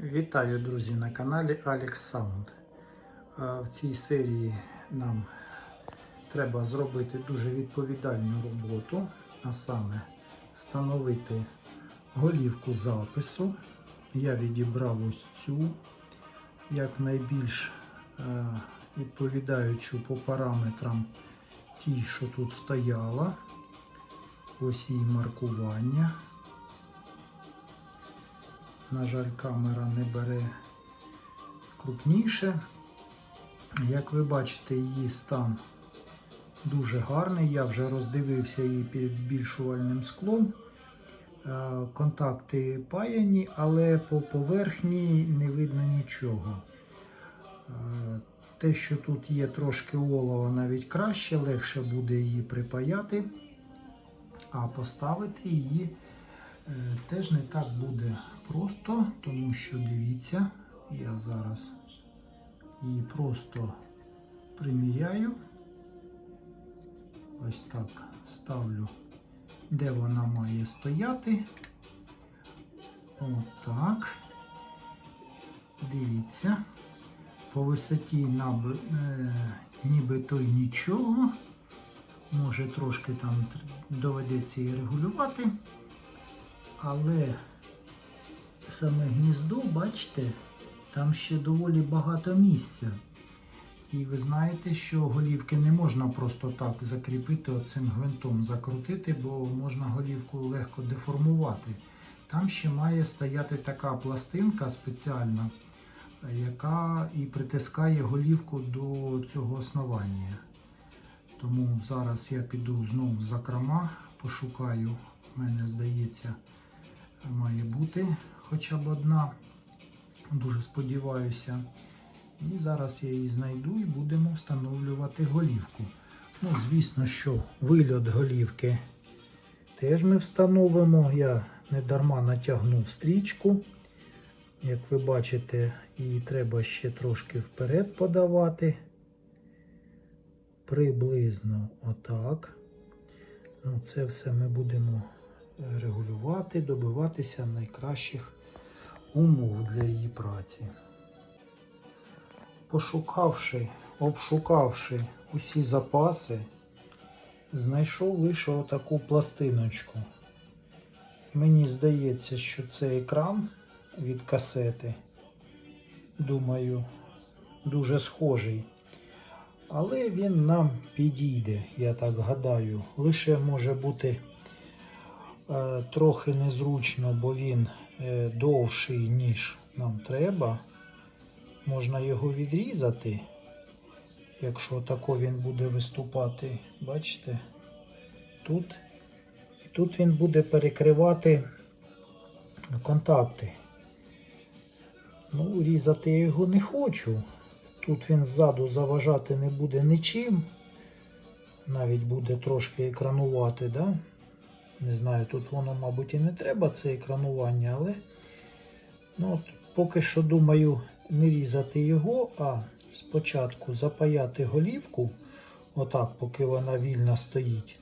Вітаю, друзі, на каналі Alex Sound. Е, В цій серії нам треба зробити дуже відповідальну роботу, а саме встановити голівку запису. Я відібрав ось цю, як найбільш е, відповідаючу по параметрам тій, що тут стояла. Ось її маркування. На жаль, камера не бере крупніше. Як ви бачите, її стан дуже гарний. Я вже роздивився її перед збільшувальним склом. Е, Контакти паяні, але по поверхні не видно нічого. Е, Те, що тут є трошки олова, навіть краще, легше буде її припаяти, а поставити її теж не так буде просто, тому що дивіться, я зараз її просто приміряю. Ось так ставлю, де вона має стояти. Отак. Дивіться. По висоті наби, е, нібито й нічого. Може трошки там доведеться її регулювати. Але саме гніздо, бачите, там ще доволі багато місця. І ви знаєте, що голівки не можна просто так закріпити оцим гвинтом, закрутити, бо можна голівку легко деформувати. Там ще має стояти така пластинка спеціальна, яка і притискає голівку до цього основання. Тому зараз я піду знову закрома, пошукаю, в мене здається, має бути хоча б одна. Дуже сподіваюся. І зараз я її знайду і будемо встановлювати голівку. Ну, звісно, що вильот голівки теж ми встановимо. Я не дарма натягнув стрічку. Як ви бачите, її треба ще трошки вперед подавати. Приблизно отак. Ну, Це все ми будемо регулювати, добиватися найкращих умов для її праці. Пошукавши, обшукавши усі запаси, знайшов лише отаку пластиночку. Мені здається, що це екран від касети. Думаю, дуже схожий. Але він нам підійде, я так гадаю. Лише може бути трохи незручно, бо він е, довший, ніж нам треба. Можна його відрізати, якщо тако він буде виступати. Бачите? Тут. І тут він буде перекривати контакти. Ну, різати я його не хочу. Тут він ззаду заважати не буде нічим. Навіть буде трошки екранувати, да? Не знаю, тут воно, мабуть, і не треба це екранування, але ну, от поки що думаю не різати його, а спочатку запаяти голівку, отак, поки вона вільно стоїть.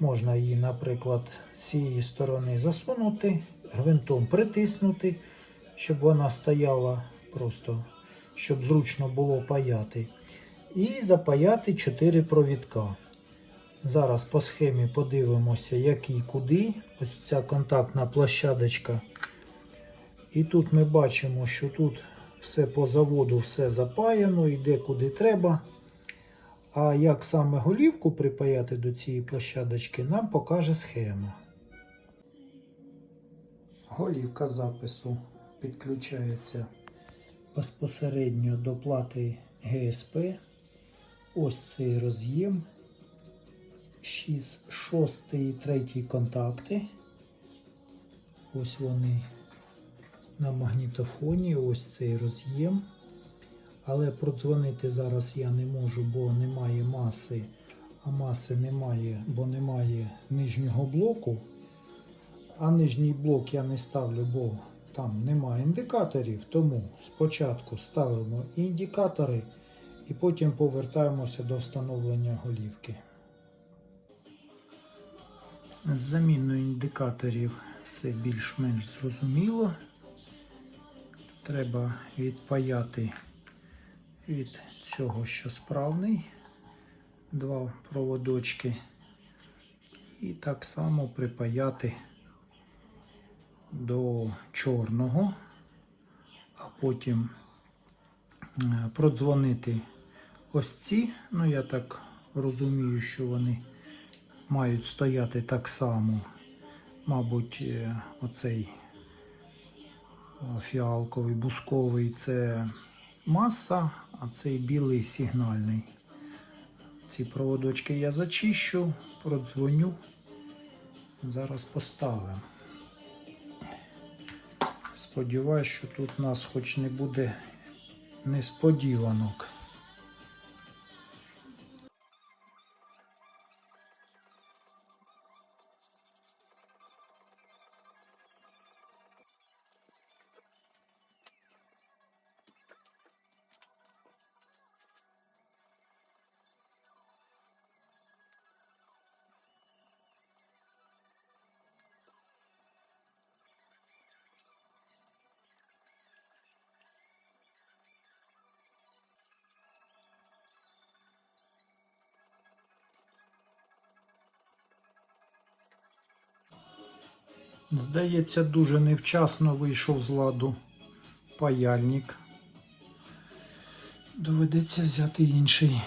Можна її, наприклад, з цієї сторони засунути, гвинтом притиснути, щоб вона стояла просто, щоб зручно було паяти. І запаяти 4 провідка. Зараз по схемі подивимося, який куди. Ось ця контактна площадочка. І тут ми бачимо, що тут все по заводу, все запаяно, йде куди треба. А як саме голівку припаяти до цієї площадочки, нам покаже схема. Голівка запису підключається безпосередньо до плати ГСП. Ось цей роз'єм. 6 і 3 контакти. Ось вони на магнітофоні, ось цей роз'єм. Але продзвонити зараз я не можу, бо немає маси, а маси немає, бо немає нижнього блоку. А нижній блок я не ставлю, бо там немає індикаторів. Тому спочатку ставимо індикатори і потім повертаємося до встановлення голівки. З заміною індикаторів все більш-менш зрозуміло. треба відпаяти від цього, що справний, два проводочки. І так само припаяти до чорного, а потім е, продзвонити ось ці. Ну, я так розумію, що вони мають стояти так само. Мабуть, е, оцей е, фіалковий, бусковий це маса, а цей білий сигнальний. Ці проводочки я зачищу, продзвоню. Зараз поставимо. Сподіваюсь, що тут у нас хоч не буде несподіванок. Здається, дуже невчасно вийшов з ладу паяльник. Доведеться взяти інший.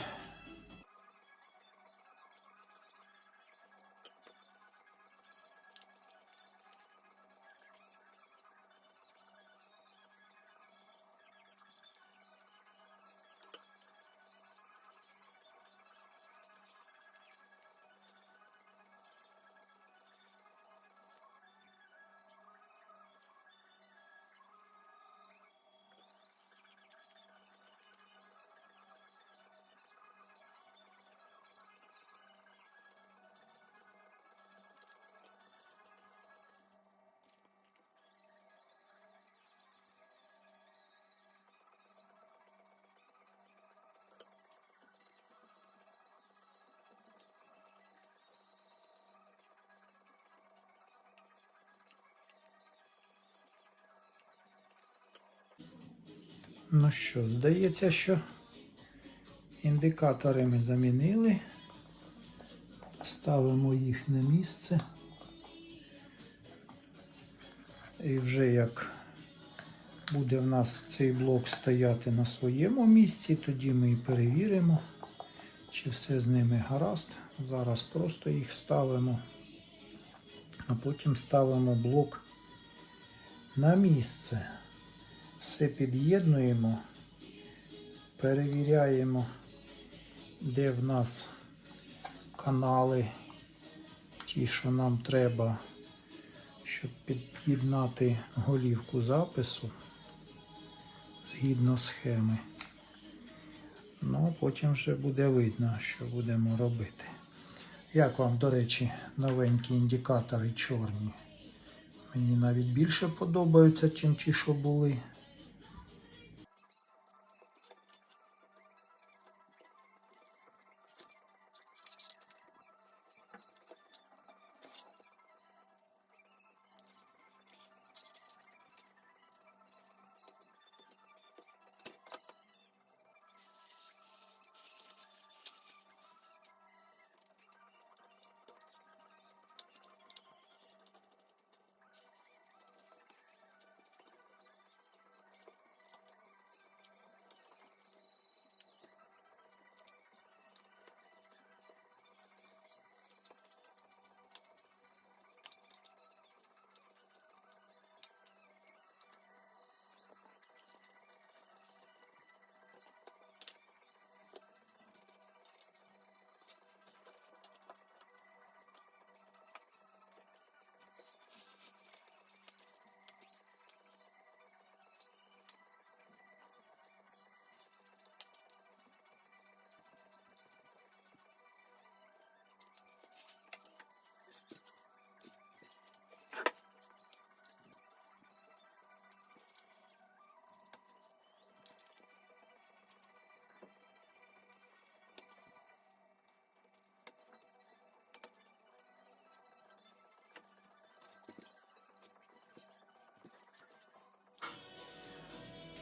Ну що, здається, що індикатори ми замінили. Ставимо їх на місце. І вже як буде в нас цей блок стояти на своєму місці, тоді ми і перевіримо, чи все з ними гаразд. Зараз просто їх ставимо, а потім ставимо блок на місце. Все під'єднуємо, перевіряємо, де в нас канали, ті, що нам треба, щоб під'єднати голівку запису згідно схеми. Ну, а потім вже буде видно, що будемо робити. Як вам, до речі, новенькі індикатори чорні? Мені навіть більше подобаються, чим ті, що були.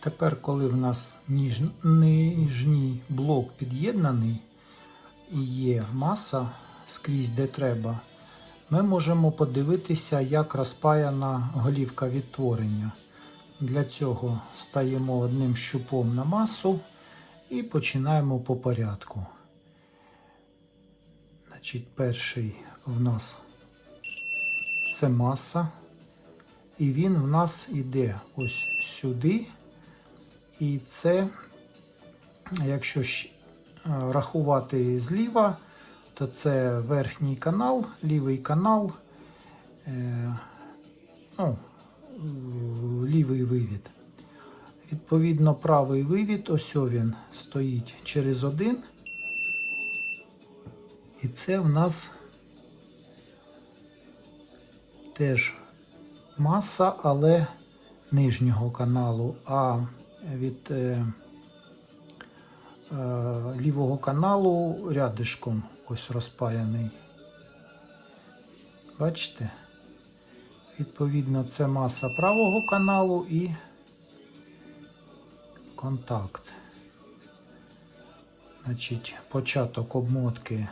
Тепер, коли в нас ніж... нижній блок під'єднаний і є маса скрізь де треба, ми можемо подивитися, як розпаяна голівка відтворення. Для цього стаємо одним щупом на масу і починаємо по порядку. Значить, перший в нас це маса. І він в нас іде ось сюди. І це, якщо е, рахувати зліва, то це верхній канал, лівий канал, е, ну, лівий вивід. Відповідно, правий вивід, ось він стоїть через один. І це в нас теж маса, але нижнього каналу, а від е, е, лівого каналу рядишком ось розпаяний. Бачите? Відповідно, це маса правого каналу і контакт. Значить, початок обмотки,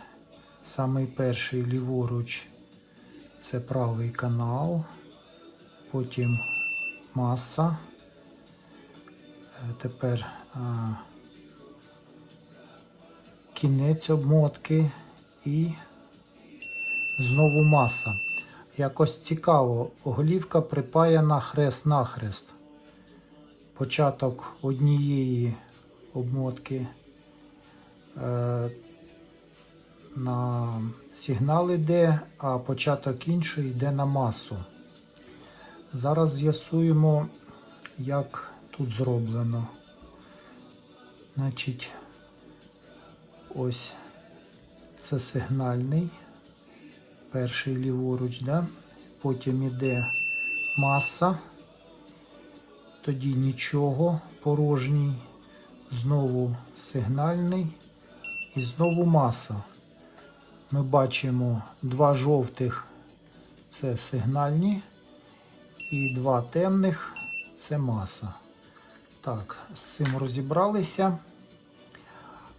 самий перший ліворуч це правий канал, потім маса. Е, Тепер кінець обмотки і знову маса. Якось цікаво, голівка припаяна хрест-нахрест. Початок однієї обмотки е, на сигнал йде, а початок іншої йде на масу. Зараз з'ясуємо, як тут зроблено. Значить, ось це сигнальний, перший ліворуч, да? потім іде маса, тоді нічого, порожній, знову сигнальний і знову маса. Ми бачимо два жовтих це сигнальні, і два темних це маса. Так, з цим розібралися.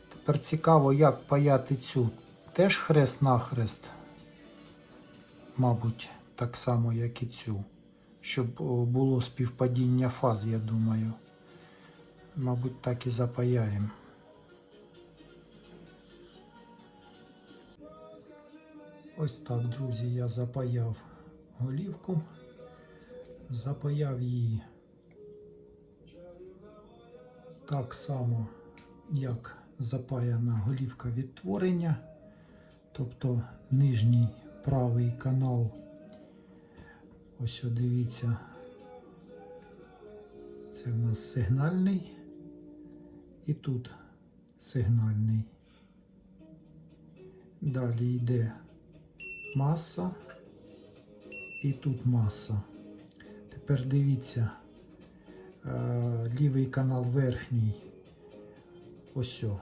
Тепер цікаво, як паяти цю. Теж хрест-нахрест, мабуть, так само, як і цю. Щоб було співпадіння фаз, я думаю. Мабуть, так і запаяємо. Ось так, друзі, я запаяв голівку. Запаяв її так само, як запаяна голівка відтворення, тобто нижній правий канал. Ось дивіться, це в нас сигнальний і тут сигнальний. Далі йде маса і тут маса. Тепер дивіться, лівий канал верхній, ось о,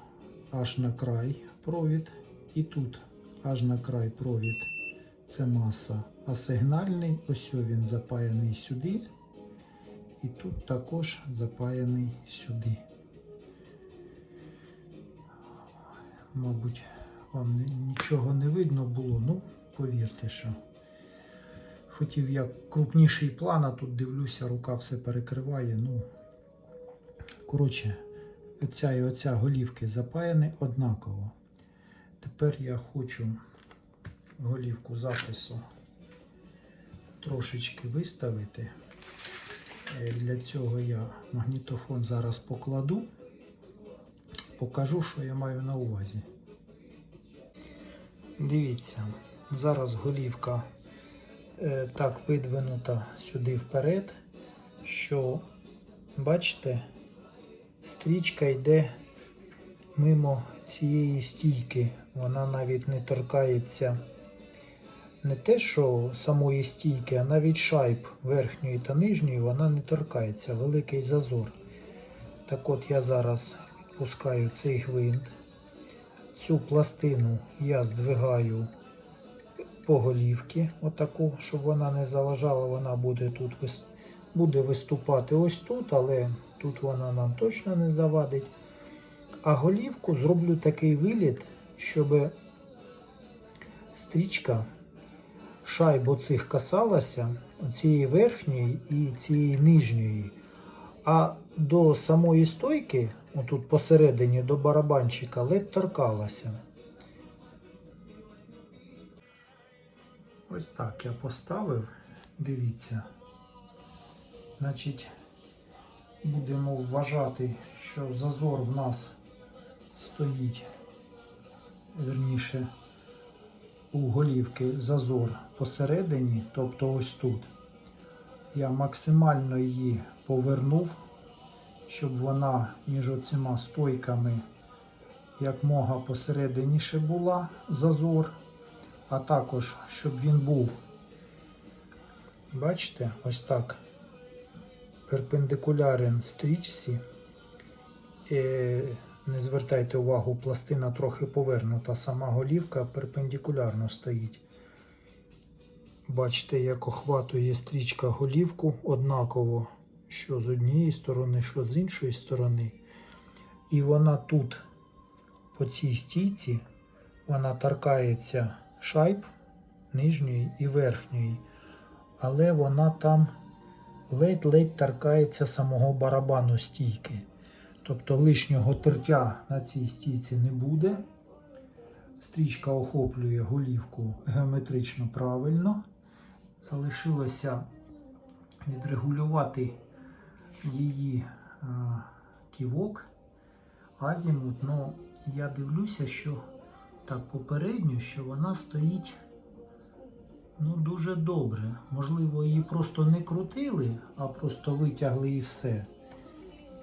аж на край провід, і тут аж на край провід. Це маса. А сигнальний, ось о, він запаяний сюди. І тут також запаяний сюди. Мабуть, вам нічого не видно було, ну, повірте, що. Хотів як крупніший план, а тут дивлюся, рука все перекриває. Ну, коротше, оця і оця голівки запаяні однаково. Тепер я хочу голівку запису трошечки виставити. Е, Для цього я магнітофон зараз покладу, покажу, що я маю на увазі. Дивіться, зараз голівка так видвинута сюди вперед, що, бачите, стрічка йде мимо цієї стійки. Вона навіть не торкається не те, що самої стійки, а навіть шайб верхньої та нижньої вона не торкається, великий зазор. Так от я зараз відпускаю цей гвинт. Цю пластину я здвигаю по голівці, отаку, щоб вона не заважала, вона буде тут буде виступати ось тут, але тут вона нам точно не завадить. А голівку зроблю такий виліт, щоб стрічка шайб оцих касалася, цієї верхньої і цієї нижньої. А до самої стойки, отут посередині до барабанчика, ледь торкалася. Ось так я поставив. Дивіться. Значить, будемо вважати, що зазор в нас стоїть, верніше, у голівки зазор посередині, тобто ось тут. Я максимально її повернув, щоб вона між оцима стойками як мога посерединіше була зазор, а також, щоб він був, бачите, ось так, перпендикулярен стрічці. Е, не звертайте увагу, пластина трохи повернута, сама голівка перпендикулярно стоїть. Бачите, як охватує стрічка голівку однаково, що з однієї сторони, що з іншої сторони. І вона тут, по цій стійці, вона торкається шайб нижньої і верхньої, але вона там ледь-ледь торкається самого барабану стійки. Тобто лишнього тертя на цій стійці не буде. Стрічка охоплює голівку геометрично правильно. Залишилося відрегулювати її е, ківок, азімут. Ну, я дивлюся, що так попередньо, що вона стоїть ну, дуже добре. Можливо, її просто не крутили, а просто витягли і все.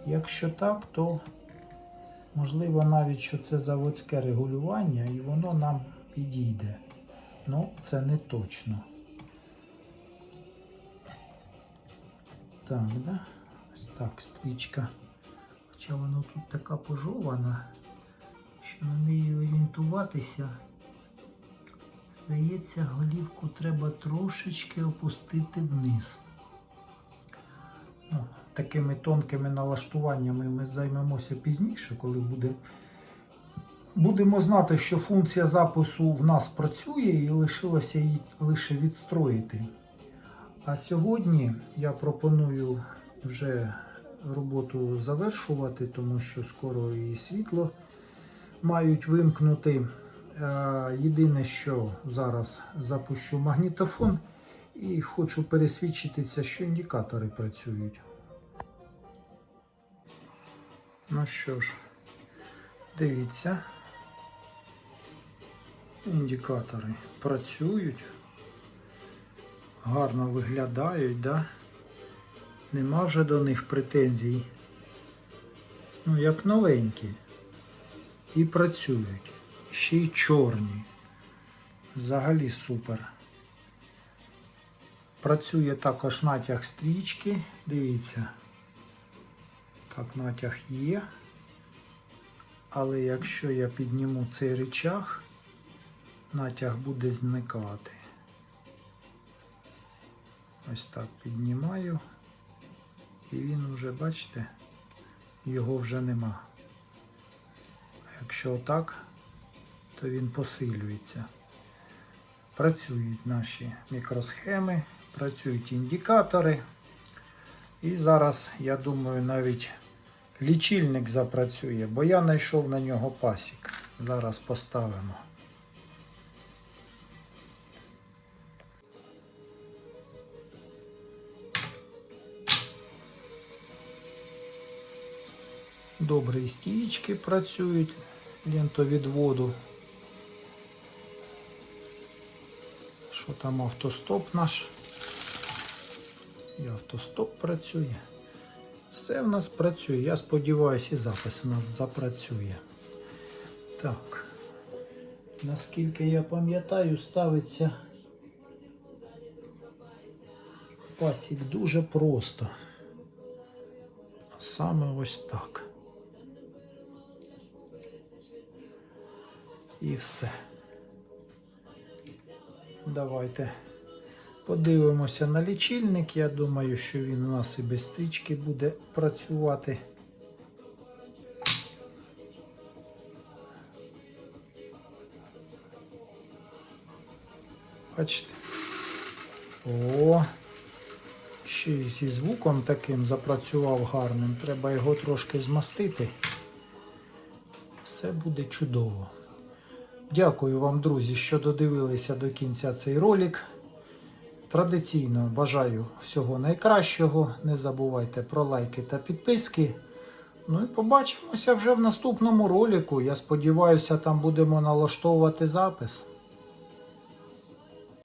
Якщо так, то можливо навіть що це заводське регулювання і воно нам підійде. Ну, це не точно. Так, да? Ось так, стрічка. Хоча вона тут така пожована, що на неї орієнтуватися. Здається, голівку треба трошечки опустити вниз. Ну, такими тонкими налаштуваннями ми займемося пізніше, коли буде. Будемо знати, що функція запису в нас працює і лишилося її лише відстроїти. А сьогодні я пропоную вже роботу завершувати, тому що скоро і світло мають вимкнути. Е, Єдине, що зараз запущу магнітофон і хочу пересвідчитися, що індикатори працюють. Ну що ж, дивіться. Індикатори працюють, гарно виглядають, да? Нема вже до них претензій. Ну, як новенькі. І працюють. Ще й чорні. Взагалі супер. Працює також натяг стрічки. Дивіться. Так, натяг є. Але якщо я підніму цей речах, натяг буде зникати. Ось так піднімаю. І він вже, бачите, його вже нема. Якщо отак, то він посилюється. Працюють наші мікросхеми, працюють індикатори. І зараз, я думаю, навіть лічильник запрацює, бо я знайшов на нього пасік. Зараз поставимо. Добре, і стієчки працюють лентовідводу. Що там автостоп наш? І автостоп працює. Все в нас працює. Я сподіваюся, і запис у нас запрацює. Так. Наскільки я пам'ятаю, ставиться пасік дуже просто. Саме ось так. І все. Давайте Подивимося на лічильник. Я думаю, що він у нас і без стрічки буде працювати. Бачите? О, ще й зі звуком таким запрацював гарним. Треба його трошки змастити. Все буде чудово. Дякую вам, друзі, що додивилися до кінця цей ролик. Традиційно бажаю всього найкращого. Не забувайте про лайки та підписки. Ну і побачимося вже в наступному ролику. Я сподіваюся, там будемо налаштовувати запис.